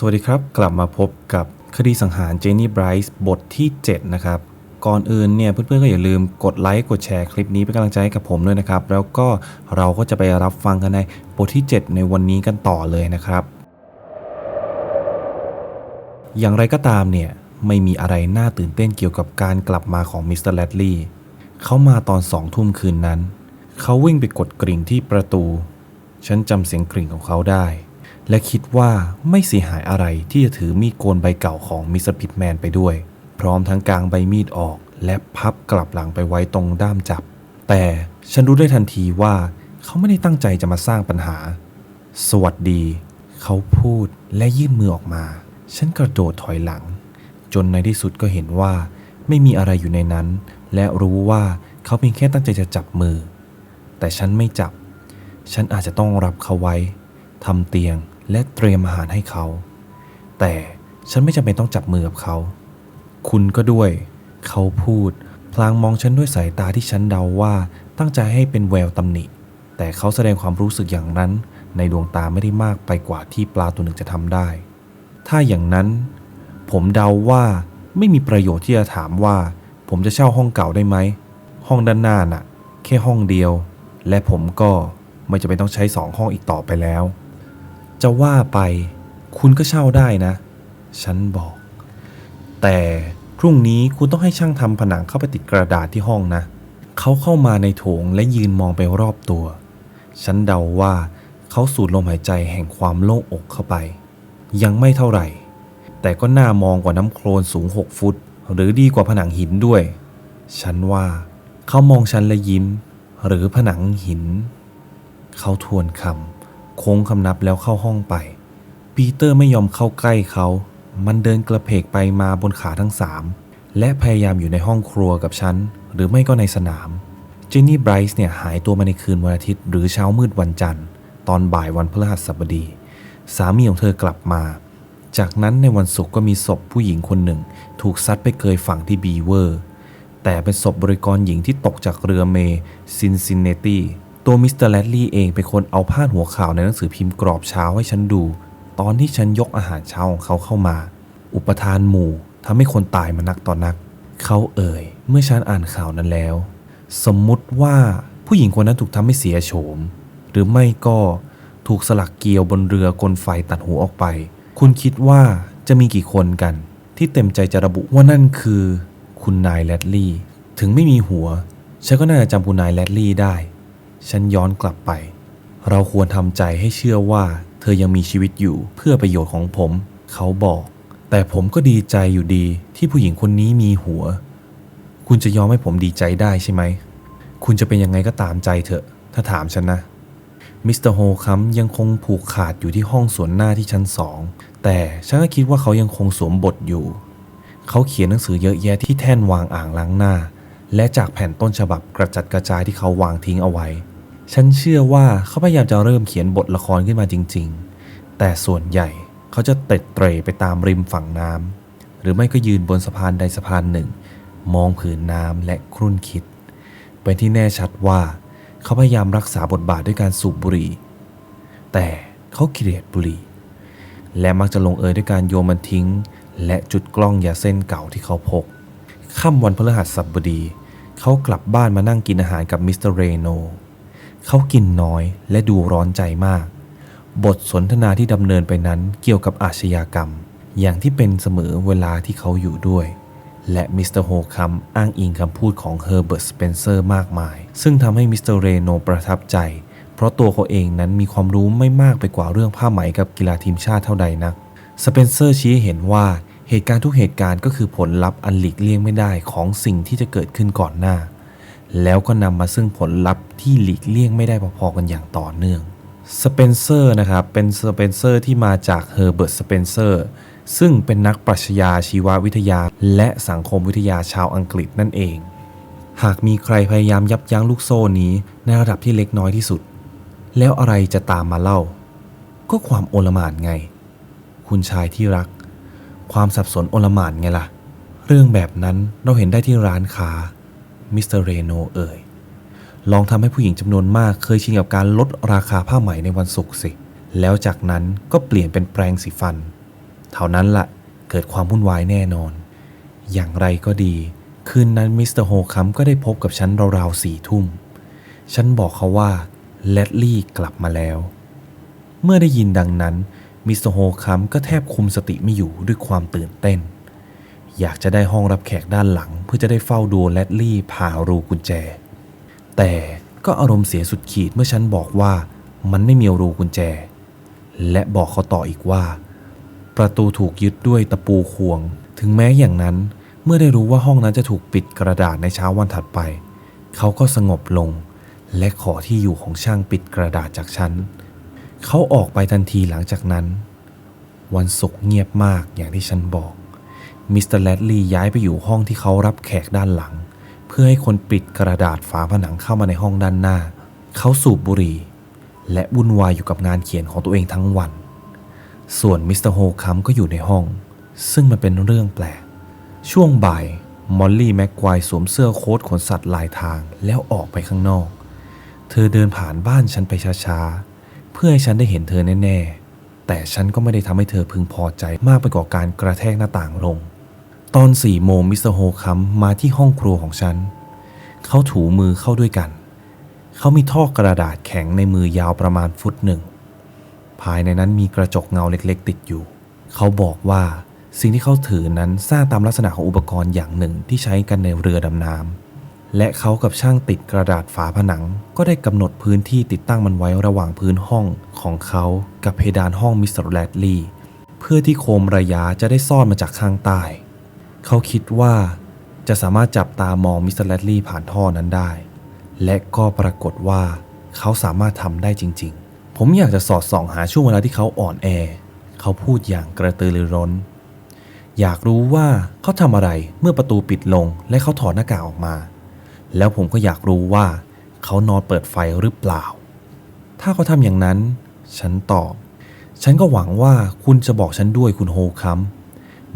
สวัสดีครับ กลับมาพบกับคดีสังหารเจนนี่ไบรท์บทที่ 7 นะครับ ก่อนอื่นเนี่ยเพื่อนๆก็อย่าลืมกดไลค์กดแชร์คลิปนี้เป็นกำลังใจให้กับผมด้วยนะครับ แล้วก็เราก็จะไปรับฟังกันในบทที่ 7 ในวันนี้กันต่อเลยนะครับ อย่างไรก็ตามเนี่ย ไม่มีอะไรน่าตื่นเต้นเกี่ยวกับการกลับมาของมิสเตอร์แรดลีย์เขามาตอนสองทุ่มคืนนั้น เขาวิ่งไปกดกริ่งที่ประตู ฉันจำเสียงกริ่งของเขาได้ และคิดว่าไม่เสียหายอะไรที่จะถือมีดโกนใบเก่าของมิสเตอร์พิทแมนไปด้วย พร้อมทั้งกางใบมีดออก และพับกลับหลังไปไว้ตรงด้ามจับ แต่ฉันรู้ได้ทันทีว่าเขาไม่ได้ตั้งใจจะมาสร้างปัญหา สวัสดี เขาพูดและยื่นมือออกมา ฉันกระโดดถอยหลัง จนในที่สุดก็เห็นว่า ไม่มีอะไรอยู่ในนั้น และรู้ว่าเขาเพียงแค่ตั้งใจจะจับมือ แต่ฉันไม่จับ ฉันอาจจะต้องรับเขาไว้ทำเตียง และเตรียมอาหารให้เขา แต่ฉันไม่จำเป็นต้องจับมือกับเขา คุณก็ด้วย เขาพูด พลางมองฉันด้วยสายตาที่ฉันเดาว่าตั้งใจให้เป็นแววตำหนิ แต่เขาแสดงความรู้สึกอย่างนั้น ในดวงตาไม่ได้มากไปกว่าที่ปลาตัวหนึ่งจะทำได้ ถ้าอย่างนั้น ผมเดาว่าไม่มีประโยชน์ที่จะถามว่า ผมจะเช่าห้องเก่าได้ไหม ห้องด้านหน้าน่ะ แค่ห้องเดียว และผมก็ไม่จะเป็นต้องใช้สองห้องอีกต่อไปแล้ว จะว่าไปคุณก็เช่าได้นะ ฉันบอก แต่พรุ่งนี้คุณต้องให้ช่างทำผนังเข้าไปติดกระดาษที่ห้องนะ เขาเข้ามาในโถงและยืนมองไปรอบตัว ฉันเดาว่าเขาสูดลมหายใจแห่งความโล่งอกเข้าไป ยังไม่เท่าไหร่ แต่ก็น่ามองกว่าน้ำโคลนสูง 6 ฟุต หรือดีกว่าผนังหินด้วย ฉันว่าเขามองฉันและยิ้ม หรือผนังหิน เขาทวนคำ โค้งคำนับแล้วเข้าห้องไป ปีเตอร์ไม่ยอมเข้าใกล้เขา มันเดินกระเพกไปมาบนขาทั้งสามและพยายามอยู่ในห้องครัวกับฉัน หรือไม่ก็ในสนาม เจนนี่ไบรท์เนี่ยหายตัวมาในคืนวันอาทิตย์ หรือเช้ามืดวันจันทร์ ตอนบ่ายวันพฤหัสบดี สามีของเธอกลับมา จากนั้นในวันศุกร์ก็มีศพผู้หญิงคนหนึ่ง ถูกซัดไปเกยฝั่งที่บีเวอร์ แต่เป็นศพบริกรหญิงที่ตกจากเรือเมซินซินเนตี ตัวมิสเตอร์แรดลี่เองเป็นคนเอาพาดหัวข่าวในหนังสือพิมพ์กรอบเช้าให้ฉันดู ตอนที่ฉันยกอาหารเช้าของเขาเข้ามา อุปทานหมู่ทำให้คนตายมานักต่อนนัก เขาเอ่ย เมื่อฉันอ่านข่าวนั้นแล้ว สมมุติว่าผู้หญิงคนนั้นถูกทำให้เสียโฉม หรือไม่ก็ถูกสลักเกลียวบนเรือกลไฟตัดหัวออกไป คุณคิดว่าจะมีกี่คนกัน ที่เต็มใจจะระบุว่านั่นคือ คุณนายแรดลี่ ถึงไม่มีหัว ฉันก็น่าจะจำคุณนายแรดลี่ได้ ฉันย้อนกลับไป เราควรทำใจให้เชื่อว่า เธอยังมีชีวิตอยู่เพื่อประโยชน์ของผม เขาบอก แต่ผมก็ดีใจอยู่ดีที่ผู้หญิงคนนี้มีหัว คุณจะยอมให้ผมดีใจได้ใช่ไหม คุณจะเป็นยังไงก็ตามใจเถอะ ถ้าถามฉันนะมิสเตอร์โฮคัมยังคงผูกขาดอยู่ที่ห้องส่วนหน้าที่ชั้นสองแต่ฉันก็คิดว่าเขายังคงสวมบทอยู่ เขาเขียนหนังสือเยอะแยะที่แท่นวางอ่างล้างหน้า และจากแผ่นต้นฉบับกระจัดกระจายที่เขาวางทิ้งเอาไว้ ฉันเชื่อว่าเขาพยายามจะเริ่มเขียนบทละครขึ้นมาจริง ๆ แต่ส่วนใหญ่เขาจะเตดเตร่ไปตามริมฝั่งน้ำหรือไม่ก็ยืนบนสะพานใดสะพานหนึ่ง มองผืนน้ำและครุ่นคิด เป็นที่แน่ชัดว่าเขาพยายามรักษาบทบาทด้วยการสูบบุหรี่ แต่เขาเกลียดบุหรี่ และมักจะลงเอยด้วยการโยนมันทิ้ง และจุดกล้องยาเส้นเก่าที่เขาพกค่ำวันพฤหัสบดี เขากลับบ้านมานั่งกินอาหารกับมิสเตอร์เรโน เขากินน้อยและดูร้อนใจมาก บทสนทนาที่ดำเนินไปนั้นเกี่ยวกับอาชญากรรม อย่างที่เป็นเสมอเวลาที่เขาอยู่ด้วย และมิสเตอร์โฮคัมอ้างอิงคำพูดของเฮอร์เบิร์ตสเปนเซอร์มากมาย ซึ่งทำให้มิสเตอร์เรโนประทับใจ เพราะตัวเขาเองนั้นมีความรู้ไม่มากไปกว่าเรื่องผ้าไหมกับกีฬาทีมชาติเท่าใดนักสเปนเซอร์ชี้เห็นว่าเหตุการณ์ทุกเหตุการณ์ก็คือผลลัพธ์อันหลีกเลี่ยงไม่ได้ของสิ่งที่จะเกิดขึ้นก่อนหน้า แล้วก็นำมาซึ่งผลลัพธ์ที่หลีกเลี่ยงไม่ได้พอๆกันอย่างต่อเนื่องสเปนเซอร์นะครับเป็นสเปนเซอร์ที่มาจากเฮอร์เบิร์ตสเปนเซอร์ซึ่งเป็นนักปรัชญาชีววิทยา และสังคมวิทยาชาวอังกฤษนั่นเอง หากมีใครพยายามยับยั้งลูกโซ่นี้ในระดับที่เล็กน้อยที่สุด แล้วอะไรจะตามมาเล่า ก็ความโอลหม่านไง คุณชายที่รัก ความสับสนโอลหม่านไงล่ะ เรื่องแบบนั้นเราเห็นได้ที่ร้านค้า มิสเตอร์เรโนเอ่ย ลองทำให้ผู้หญิงจำนวนมากเคยชินกับการลดราคาผ้าไหมในวันศุกร์สิ แล้วจากนั้นก็เปลี่ยนเป็นแปรงสีฟัน เท่านั้นละเกิดความวุ่นวายแน่นอน อย่างไรก็ดี คืนนั้นมิสเตอร์โฮคัมก็ได้พบกับฉันราวๆสี่ทุ่ม ฉันบอกเขาว่าเลดลี่กลับมาแล้ว เมื่อได้ยินดังนั้นมิสเตอร์โฮคัมก็แทบคุมสติไม่อยู่ด้วยความตื่นเต้น อยากจะได้ห้องรับแขกด้านหลัง เพื่อจะได้เฝ้าดูเลดลี่ผ่ารูกุญแจ แต่ก็อารมณ์เสียสุดขีดเมื่อฉันบอกว่ามันไม่มีรูกุญแจ และบอกเขาต่ออีกว่า ประตูถูกยึดด้วยตะปูควง ถึงแม้อย่างนั้นเมื่อได้รู้ว่าห้องนั้นจะถูกปิดกระดาษในเช้าวันถัดไป เขาก็สงบลง และขอที่อยู่ของช่างปิดกระดาษจากฉันเขาออกไปทันทีหลังจากนั้น วันศุกร์เงียบมากอย่างที่ฉันบอก มิสเตอร์แรดลีย์ย้ายไปอยู่ห้องที่เขารับแขกด้านหลัง เพื่อให้คนปิดกระดาษฝาผนังเข้ามาในห้องด้านหน้า เขาสูบบุหรี่ และวุ่นวายอยู่กับงานเขียนของตัวเองทั้งวัน ส่วนมิสเตอร์โฮคัมก็อยู่ในห้อง ซึ่งมันเป็นเรื่องแปลก ช่วงบ่ายมอลลี่แม็กควายสวมเสื้อโค้ทขนสัตว์ลายทางแล้วออกไปข้างนอก เธอเดินผ่านบ้านฉันไปช้าๆ เพื่อให้ฉันได้เห็นเธอแน่ๆ แต่ฉันก็ไม่ได้ทำให้เธอพึงพอใจมากไปกว่าการกระแทกหน้าต่างลง ตอนสี่โมงมิสเตอร์โฮคัมมาที่ห้องครัวของฉัน เขาถูมือเข้าด้วยกัน เขามีท่อกระดาษแข็งในมือยาวประมาณฟุตหนึ่ง ภายในนั้นมีกระจกเงาเล็กๆ ติดอยู่ เขาบอกว่าสิ่งที่เขาถือนั้นสร้างตามลักษณะของอุปกรณ์อย่างหนึ่งที่ใช้กันในเรือดำน้ำและเขากับช่างติดกระดาษฝาผนัง ก็ได้กำหนดพื้นที่ติดตั้งมันไว้ระหว่างพื้นห้องของเขากับเพดานห้องมิสเตอร์แรดลีย์เพื่อที่โคมระยะจะได้ซ่อนมาจากข้างใต้ เขาคิดว่าจะสามารถจับตามองมิสเตอร์แรดลีย์ผ่านท่อนั้นได้ และก็ปรากฏว่าเขาสามารถทำได้จริง ๆ ผมอยากจะสอดส่องหาช่วงเวลาที่เขาอ่อนแอ เขาพูดอย่างกระตือรือร้น อยากรู้ว่าเขาทำอะไรเมื่อประตูปิดลงและเขาถอดหน้ากากออกมา แล้วผมก็อยากรู้ว่าเขานอนเปิดไฟหรือเปล่า ถ้าเขาทำอย่างนั้น ฉันตอบ ฉันก็หวังว่าคุณจะบอกฉันด้วยคุณโฮคัม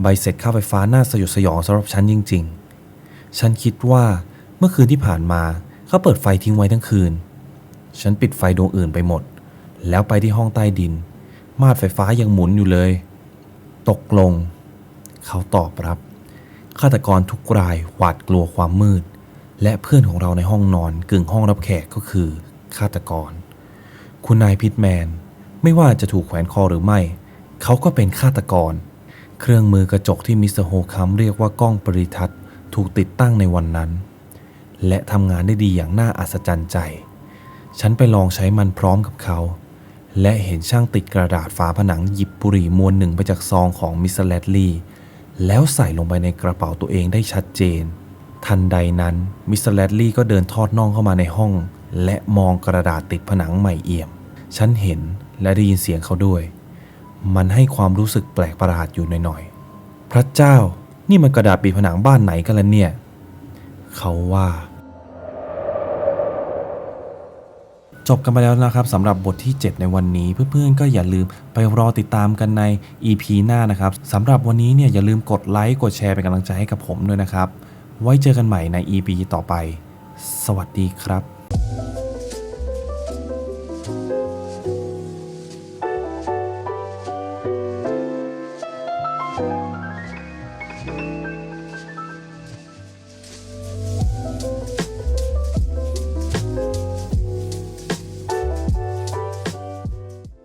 ใบเสร็จค่าไฟฟ้าน่าสยดสยองสำหรับฉันจริง ๆ ฉันคิดว่าเมื่อคืนที่ผ่านมาเขาเปิดไฟทิ้งไว้ทั้งคืน ฉันปิดไฟดวงอื่นไปหมด แล้วไปที่ห้องใต้ดิน มาดไฟฟ้ายังหมุนอยู่เลย ตกลง เขาตอบรับ ฆาตกรทุกรายหวาดกลัวความมืด และเพื่อนของเราในห้องนอนกึ่งห้องรับแขกก็คือฆาตกร คุณนายพิทแมน ไม่ว่าจะถูกแขวนคอหรือไม่ เขาก็เป็นฆาตกร เครื่องมือกระจกที่มิสเตอร์โฮคัมเรียกว่ากล้องปริทัศน์ถูกติดตั้งในวันนั้น และทำงานได้ดีอย่างน่าอัศจรรย์ใจ ฉันไปลองใช้มันพร้อมกับเขา และเห็นช่างติดกระดาษฝาผนังหยิบบุหรี่มวนหนึ่งไปจากซองของมิสเตอร์แรดลีย์แล้วใส่ลงไปในกระเป๋าตัวเองได้ชัดเจน ทันใดนั้นมิสเตอร์แรดลีย์ก็เดินทอดน่องเข้ามาในห้อง และมองกระดาษติดผนังใหม่เอี่ยม ฉันเห็นและได้ยินเสียงเขาด้วย มันให้ความรู้สึกแปลกประหลาดอยู่หน่อยๆ พระเจ้านี่มันกระดาษปิดผนังบ้านไหนกันล่ะเนี่ย เขาว่า จบกันไปแล้วนะครับสำหรับบทที่ 7 ในวันนี้ เพื่อนๆ ก็อย่าลืมไปรอติดตามกันใน EP หน้านะครับสำหรับวันนี้เนี่ยอย่าลืมกดไลค์กดแชร์เป็นกำลังใจให้กับผมด้วยนะครับ ไว้เจอกันใหม่ใน EP ต่อไป สวัสดีครับ